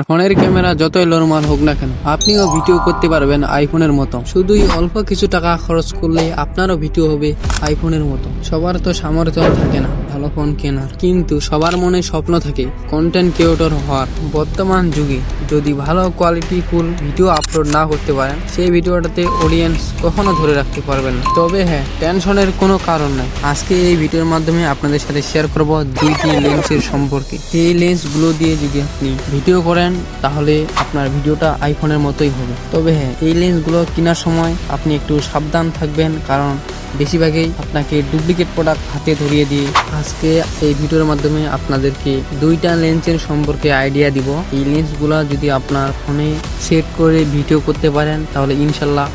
আর ফোনের ক্যামেরা যতই নরমাল হোক না কেন, আপনিও ভিডিও করতে পারবেন আইফোনের মতো। শুধুই অল্প কিছু টাকা খরচ করলে আপনারও ভিডিও হবে আইফোনের মতো। সবার তো সামর্থ্য থাকে না। ভালো ফোন কেনার। কিন্তু সবার মনে স্বপ্ন থাকে কন্টেন্ট ক্রিয়েটর হওয়ার। বর্তমান যুগে যদি ভালো কোয়ালিটি ফুল ভিডিও আপলোড না করতে পারেন, সেই ভিডিওটাতে অডিয়েন্স কখনো ধরে রাখতে পারবেন না। তবে হ্যাঁ টেনশনের কোনো কারণ নাই। আজকে এই ভিডিওর মাধ্যমে আপনাদের সাথে শেয়ার করব দুইটি লেন্সের সম্পর্কে। এই লেন্সগুলো দিয়ে যদি আপনি ভিডিও করেন, তাহলে আপনার ভিডিওটা আইফোনের মতোই হবে। তবে হ্যাঁ এই লেন্সগুলো কেনার সময় আপনি একটু সাবধান থাকবেন, কারণ বেশিরভাগই আপনাকে ডুপ্লিকেট প্রোডাক্ট হাতে ধরিয়ে দিয়ে আজকে এই ভিডিওর মাধ্যমে আপনাদেরকে দুইটা লেন্সের সম্পর্কে আইডিয়া দিব। এই লেন্সগুলো যদি আপনার ফোনে সেট করে ভিডিও করতে পারেন, তাহলে ইনশাল্লাহ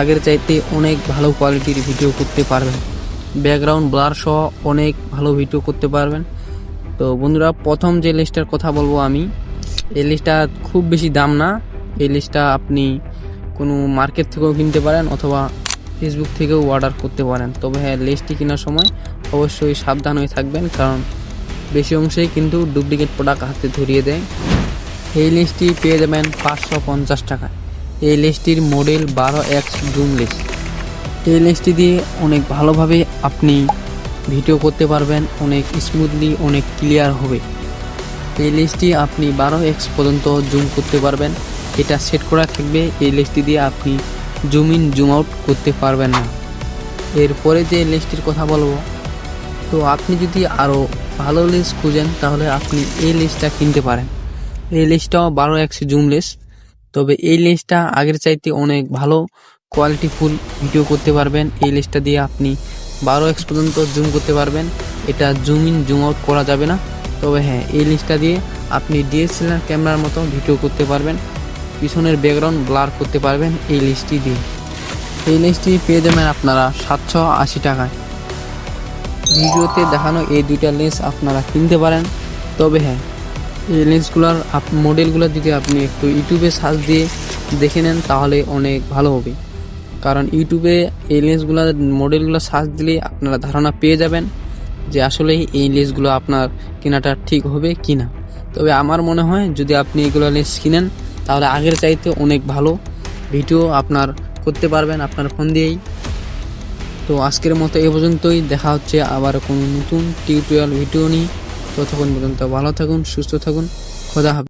আগের চাইতে অনেক ভালো কোয়ালিটির ভিডিও করতে পারবেন। ব্যাকগ্রাউন্ড ব্লার সহ অনেক ভালো ভিডিও করতে পারবেন। তো বন্ধুরা, প্রথম যে লিস্টটার কথা বলব আমি, এই লিস্টটা খুব বেশি দাম না। এই লিস্টটা আপনি কোনো মার্কেট থেকেও কিনতে পারেন অথবা ফেসবুক থেকেও অর্ডার করতে পারেন। তবে হ্যাঁ লিস্টটি কেনার সময় অবশ্যই সাবধান হয়ে থাকবেন, কারণ বেশি অংশেই কিন্তু ডুপ্লিকেট প্রোডাক্ট হাতে ধরিয়ে দেয়। এই লিস্টটি পেয়ে যাবেন পাঁচশো পঞ্চাশ টাকায় এই লিস্টটির মডেল বারো এক্স জুম লিস্ট এই লেন্সটি দিয়ে অনেক ভালোভাবে আপনি ভিডিও করতে পারবেন, অনেক স্মুথলি অনেক ক্লিয়ার হবে। এই লেন্সটি আপনি বারো এক্স পর্যন্ত জুম করতে পারবেন। এটা সেট করা থাকবে। এই লেন্সটি দিয়ে আপনি জুম ইন জুম আউট করতে পারবেন না। এরপরে যে লেন্সটির কথা বলব, তো আপনি যদি আরও ভালো লেন্স খুঁজেন, তাহলে আপনি এই লেন্সটা কিনতে পারেন। এই লেন্সটাও বারো একশো জুম লেন্স তবে এই লেন্সটা আগের চাইতে অনেক ভালো কোয়ালিটি ফুল ভিডিও করতে পারবেন। এই লেন্সটা দিয়ে আপনি বারো এক্স পর্যন্ত জুম করতে পারবেন। এটা জুম ইন জুম আউট করা যাবে না। তবে হ্যাঁ এই লেন্সটা দিয়ে আপনি ডিএসএলআর ক্যামেরার মতো ভিডিও করতে পারবেন। পিছনের ব্যাকগ্রাউন্ড ব্লার করতে পারবেন এই লিস্টটি দিয়ে। এই লিস্টটি পেয়ে যাবেন আপনারা সাতশো আশি টাকায়। ভিডিওতে দেখানো এই দুইটা লেন্স আপনারা কিনতে পারেন। তবে হ্যাঁ এই লেন্সগুলোর মডেলগুলো যদি আপনি একটু ইউটিউবে সার্চ দিয়ে দেখে নেন, তাহলে অনেক ভালো হবে। কারণ ইউটিউবে এই লেন্সগুলো মডেলগুলো সার্চ দিলে আপনারা ধারণা পেয়ে যাবেন যে আসলে এই লেন্সগুলো আপনার কেনাটা ঠিক হবে কি না তবে আমার মনে হয় যদি আপনি এগুলো লেন্স কিনেন তাহলে আগের চাইতে অনেক ভালো ভিডিও আপনার করতে পারবেন আপনার ফোন দিয়েই। তো আজকের মতো এ পর্যন্তই। দেখা হচ্ছে আবার কোনো নতুন টিউটোরিয়াল ভিডিও নিয়ে। ততক্ষণ পর্যন্ত ভালো থাকুন, সুস্থ থাকুন। খোদা হাফেজ।